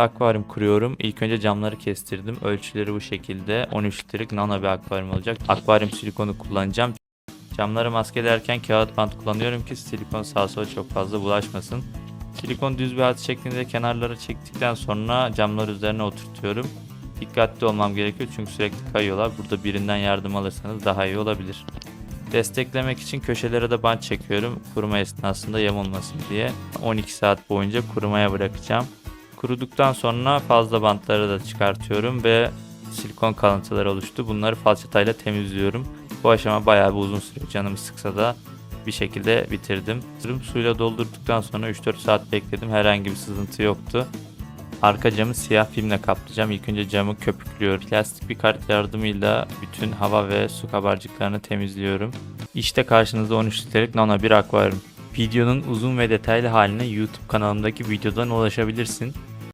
Akvaryum kuruyorum. İlk önce camları kestirdim. Ölçüleri bu şekilde. 13 litrelik nano bir akvaryum olacak. Akvaryum silikonu kullanacağım. Camları maskelerken kağıt bant kullanıyorum ki silikon sağa sola çok fazla bulaşmasın. Silikon düz bir hat şeklinde kenarlara çektikten sonra camlar üzerine oturtuyorum. Dikkatli olmam gerekiyor çünkü sürekli kayıyorlar. Burada birinden yardım alırsanız daha iyi olabilir. Desteklemek için köşelere de bant çekiyorum. Kuruma esnasında yamulmasın diye. 12 saat boyunca kurumaya bırakacağım. Kuruduktan sonra fazla bantları da çıkartıyorum ve silikon kalıntıları oluştu. Bunları falçatayla temizliyorum. Bu aşama bayağı bir uzun sürüyor. Canımı sıksa da bir şekilde bitirdim. Sırım suyla doldurduktan sonra 3-4 saat bekledim. Herhangi bir sızıntı yoktu. Arka camı siyah filmle kaplayacağım. İlk önce camı köpüklüyorum. Plastik bir kart yardımıyla bütün hava ve su kabarcıklarını temizliyorum. İşte karşınızda 13 litrelik nano bir akvaryum. Videonun uzun ve detaylı haline YouTube kanalımdaki videodan ulaşabilirsin.